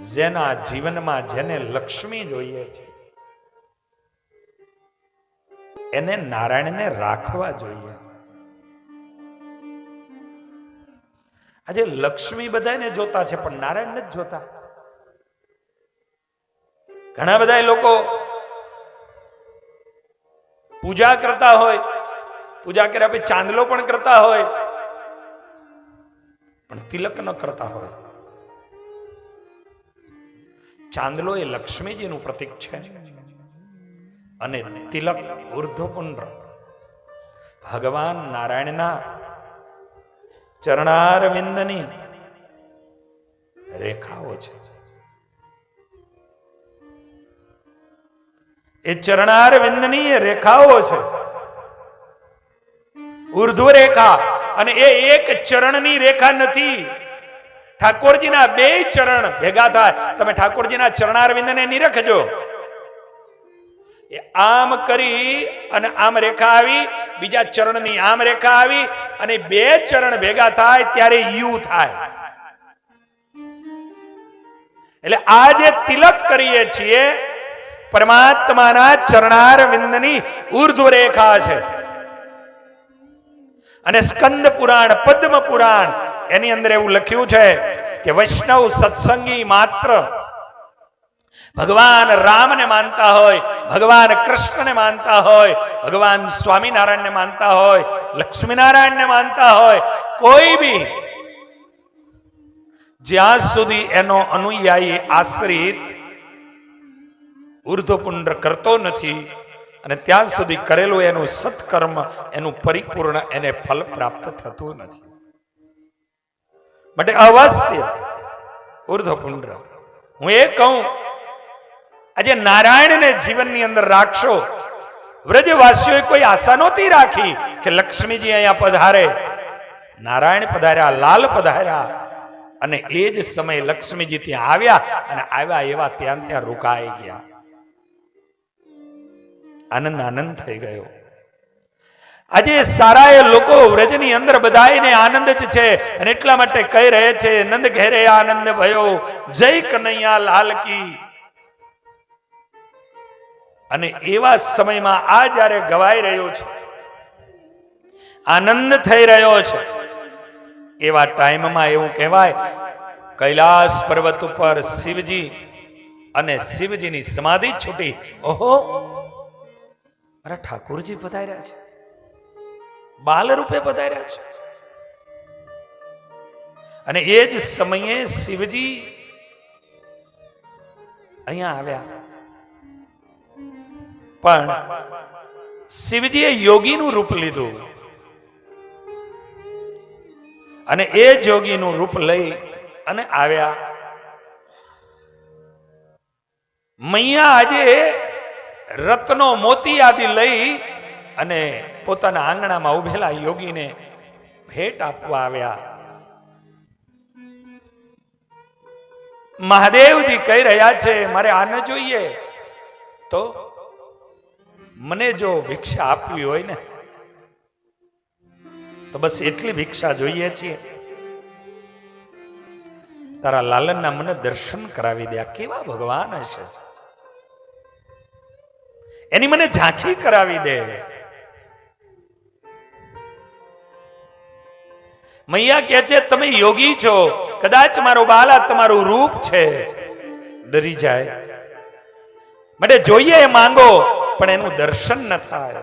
જેના જીવનમાં જેને લક્ષ્મી જોઈએ છે, એને નારાયણને રાખવા જોઈએ. આજે લક્ષ્મી બધાને જોતા છે, પણ નારાયણ નથી જોતા. ઘણા બધા લોકો પૂજા કરતા હોય, પૂજા કર્યા પછી ચાંદલો પણ કરતા હોય, પણ તિલક ન કરતા હોય. ચાંદલો એ લક્ષ્મીજીનું પ્રતીક છે. અને તિલક ઉર્ધ્વપુંડ્ર ભગવાન નારાયણના ચરણારવિંદની રેખાઓ છે. એ ચરણારવિંદની રેખાઓ છે. ઉર્ધ્વ રેખા અને એ એક ચરણની રેખા નથી. ઠાકોરજીના બે ચરણ ભેગા થાય. તમે ઠાકોરજીના ચરણારવિંદને નિરખજો. આમ કરી અને આમ રેખા આવી, બીજા ચરણની આમ રેખા આવી અને બે ચરણ ભેગા થાય ત્યારે યુ થાય. એટલે આ જે તિલક કરીએ છીએ, પરમાત્માના ચરણારવિંદની ઉર્ધ્વ રેખા છે. અને સ્કંદ પુરાણ પદ્મ પુરાણ એની અંદર એવું લખ્યું છે કે વૈષ્ણવ સત્સંગી માત્ર ભગવાન રામને માનતા હોય, ભગવાન કૃષ્ણને માનતા હોય, ભગવાન સ્વામિનારાયણને માનતા હોય, લક્ષ્મીનારાયણને માનતા હોય, કોઈ બી જ્યાં સુધી એનો અનુયાયી આશ્રિત ઉર્ધ્વપુંડ્ર કરતો નથી અને ત્યાં સુધી કરેલું એનું સત્કર્મ, એનું પરિપૂર્ણ એને ફલ પ્રાપ્ત થતું નથી. માટે અવશ્ય ઉર્ધ્વપુંડ્ર હું એ કહું, આજે નારાયણને જીવનની અંદર રાખશો. વ્રજવાસીઓએ કોઈ આશા નહોતી રાખી કે લક્ષ્મીજી અહીંયા પધારે. નારાયણ પધાર્યા, લાલ પધાર્યા, અને એ જ સમયે લક્ષ્મીજી ત્યાં આવ્યા અને આવ્યા એવા ત્યાં ત્યાં રોકાઈ ગયા. આનંદ આનંદ થઈ ગયો. આજે સારા એ લોકો વ્રજની અંદર બધાને આનંદ જ છે અને એટલા માટે કહી રહે છે, નંદ ઘેરે આનંદ ભયો, જય કનૈયા લાલ કી. અને એવા સમયમાં આ જ્યારે ગવાઈ રહ્યો છે, આનંદ થઈ રહ્યો છે, એવા ટાઈમમાં એવું કહેવાય, કૈલાસ પર્વત ઉપર શિવજી અને શિવજીની સમાધિ છૂટી. ઓહો! અરે ઠાકોરજી પધાર્યા છે. બાલ રૂપે પધાર્યા છે. અને એ જ સમયે શિવજી અહીંયા આવ્યા. પણ શિવજીએ યોગીનું રૂપ લીધું. અને એ જોગીનું રૂપ લઈ અને આવ્યા. મૈયા આજે રત્નો મોતી આદિ લઈ અને પોતાના આંગણામાં ઉભેલા યોગીને ભેટ આપવા આવ્યા. મહાદેવજી કહી રહ્યા છે, મારે આને જોઈએ. તો મને જો ભિક્ષા આપવી હોય ને, તો બસ એટલી ભિક્ષા જોઈએ છીએ. તારા લાલનના મને દર્શન કરાવી દે કેવા ભગવાન હશે? એની મને ઝાંખી કરાવી દે. મૈયા કહે છે, તમે યોગી છો. કદાચ મારો બાલા તમારું રૂપ છે. ડરી જાય. માટે જોઈએ એ માંગો, પણ એનું દર્શન ન થાય.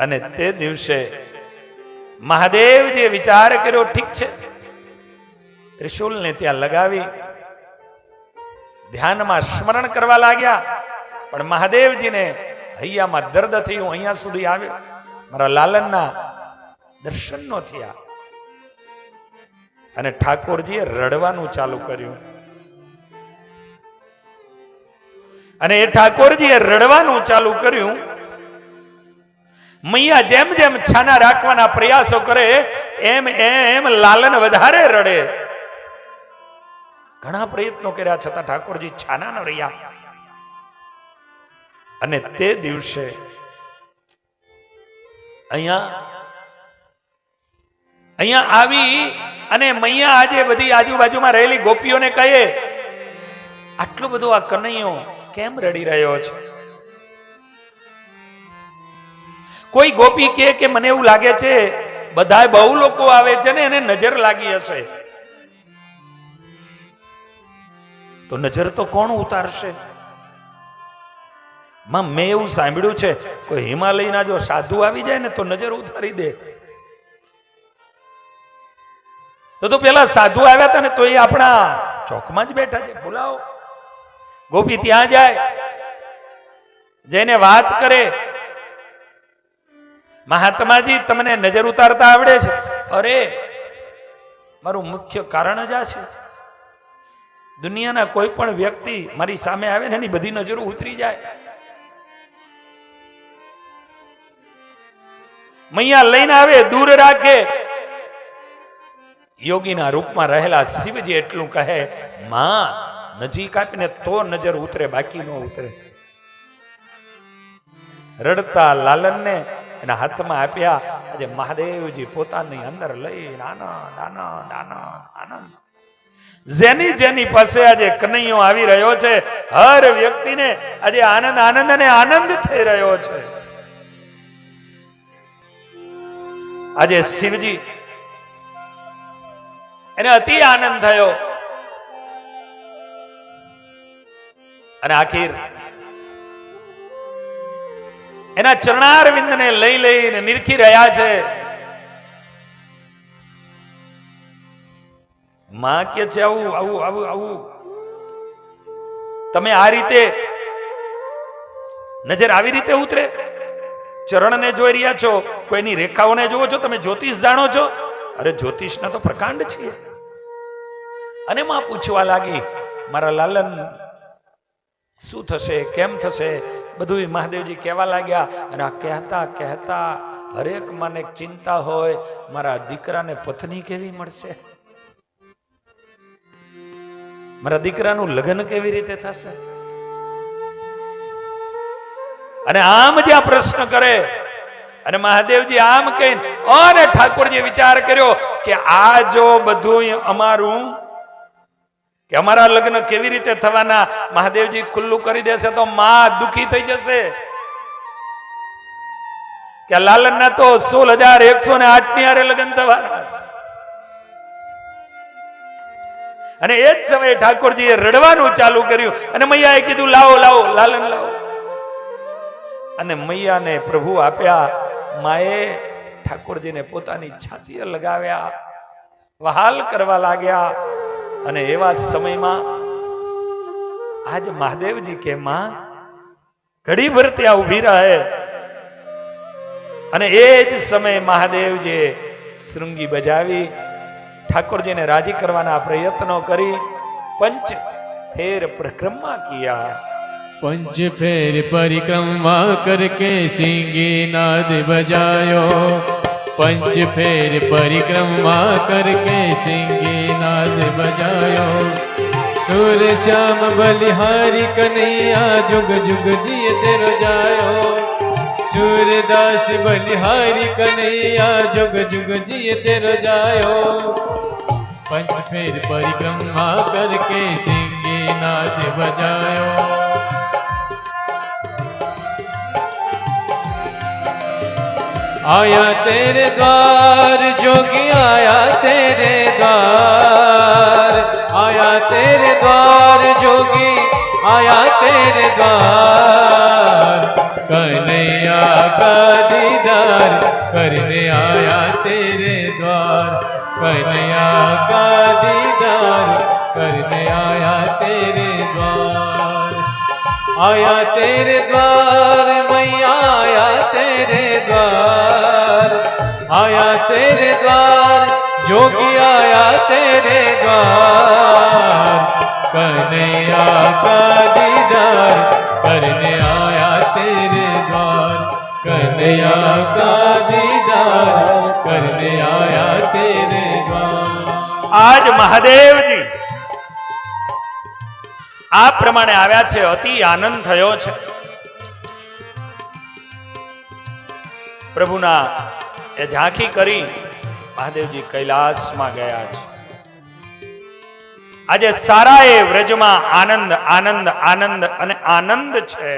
અને તે દિવસે મહાદેવ જે વિચાર કર્યો, ઠીક છે. ત્રિશુલને ત્યાં લગાવી, ધ્યાનમાં સ્મરણ કરવા લાગ્યા. પણ મહાદેવજીને હૈયામાં દર્દ થયું, અહીંયા સુધી આવ્યો. મારા લાલનના દર્શન નો થયા. અને ઠાકોરજીએ રડવાનું ચાલુ કર્યું. અને એ ઠાકોરજીએ રડવાનું ચાલુ કર્યું. મૈયા જેમ જેમ છાના રાખવાના પ્રયાસો કરે, એમ એમ લાલન વધારે રડે. ઘણા પ્રયત્નો કર્યા છતાં ઠાકોરજી છાના ન રહ્યા. અને તે દિવસે અહીંયા? અહીંયા આવી અને મૈયા આજે બધી આજુબાજુમાં રહેલી ગોપીઓને કહે, આટલું બધું આ કનૈયો કેમ રડી રહ્યો છે? કોઈ ગોપી કે કે, મને એવું લાગે છે બધા બહુ લોકો આવે છે ને એને નજર લાગી હશે. તો નજર તો કોણ ઉતારશે? માં, મેં એવું સાંભળ્યું છે, કોઈ હિમાલયના જો સાધુ આવી જાય ને તો નજર ઉતારી દે. તો તો પેલા સાધુ આવ્યા હતા ને તો એ આપણા ચોકમાં જ બેઠા છે. બોલાવો. ગોપી ત્યાં જાય. જઈને વાત કરે. મહાત્માજી, તમને નજર ઉતારતા આવડે છે? અરે, મારું મુખ્ય કારણ જ આ છે. દુનિયાના કોઈ પણ વ્યક્તિ મારી સામે આવે ને એની બધી નજરો ઉતરી જાય. મૈયા લઈને આવે, દૂર રાખે. યોગીના રૂપમાં રહેલા શિવજી એટલું કહે, માં, નજીક આપીને તો નજર ઉતરે, બાકી ન ઉતરે. રડતા લાલનને એના હાથમાં આપ્યા, આજે મહાદેવજી પોતાની અંદર લઈ આનંદ આનંદ આનંદ આનંદ. જેની જેની પાસે આજે કનૈયો આવી રહ્યો છે, હર વ્યક્તિને આજે આનંદ આનંદ અને આનંદ થઈ રહ્યો છે. આજે શિવજી એને અતિ આનંદ થયો. અને આખીર એના ચરણારવિંદને લઈ લઈને નિરખી રહ્યા છે. માં કે છે, આવું આવું આવું આવું. તમે આ રીતે નજર આવી રીતે ઉતરે? ચરણને જોઈ રહ્યા છો, કોઈની રેખાઓને જુઓ છો, તમે જ્યોતિષ જાણો છો? અરે, જ્યોતિષના તો પ્રકાંડ છીએ. અને માં પૂછવા લાગી, મારા લાલન, શું થશે? કેમ થશે? બધું મહાદેવજી કહેવા લાગ્યા અને આ કહેતા કહેતા હરેક મને ચિંતા હોય, મારા દીકરાને પત્ની કેવી મળશે? મારા દીકરાનું લગ્ન કેવી રીતે થશે? અને આમ જે આ પ્રશ્ન કરે. અને મહાદેવજી આમ કહી અને ઠાકોરજી વિચાર કર્યો કે આ જો બધું અમારું, કે અમારા લગ્ન કેવી રીતે થવાના, મહાદેવજી ખુલ્લું કરી દેશે તો માં દુખી થઈ જશે. કે લાલનના તો સોળ હજાર એકસો ને આઠની હારે લગ્ન થવાના અને એ જ સમયે ઠાકોરજીએ રડવાનું ચાલુ કર્યું. અને મૈયાએ કીધું, લાવો લાવો, લાલન લાવો. અને મૈયાને પ્રભુ આપ્યા, માએ ઠાકોરજીને પોતાની છાતીએ લગાવ્યા, વહાલ કરવા લાગ્યા. અને એવા સમયમાં આજ મહાદેવજી કે, માં, ઘડી ભર ત્યાં ઊભી રહે. અને એ જ સમયે મહાદેવજીએ શૃંગી બજાવી, ઠાકોરજીને રાજી કરવાના પ્રયત્નો કરી, પંચ ફેર પ્રક્રમા કિયા. पंच फेर परिक्रमा करके सिंगी नाद बजायो। पंच फेर परिक्रमा करके सिंगी नाद बजायो। सुर श्याम बलिहारी कन्हैया जुग जुग जिय तेरो जायो सूरदास बलिहारी कन्हैया जुग जुग जिय तेरो जायो पंच फेर परिक्रमा करके सिंगी नाद बजायो। आया तेरे द्वार जोगी आया तेरे द्वार आया तेरे द्वार जोगी आया तेरे द्वार कन्हैया का दीदार करने आया तेरे द्वार कन्हैया का दीदार करने आया तेरे द्वार आया तेरे द्वार मैया आया तेरे द्वार आया तेरे द्वार जोगी आया तेरे द्वार कन्हैया का दीदार करने आया तेरे द्वार कन्हैया का दीदार करने आया तेरे द्वार આજ મહાદેવજી આ પ્રમાણે આવ્યા છે અતિ આનંદ થયો છે પ્રભુના એ ઝાંખી કરી મહાદેવજી કૈલાસમાં ગયા છે. આજે સારા એ વ્રજમાં આનંદ આનંદ આનંદ અને આનંદ છે.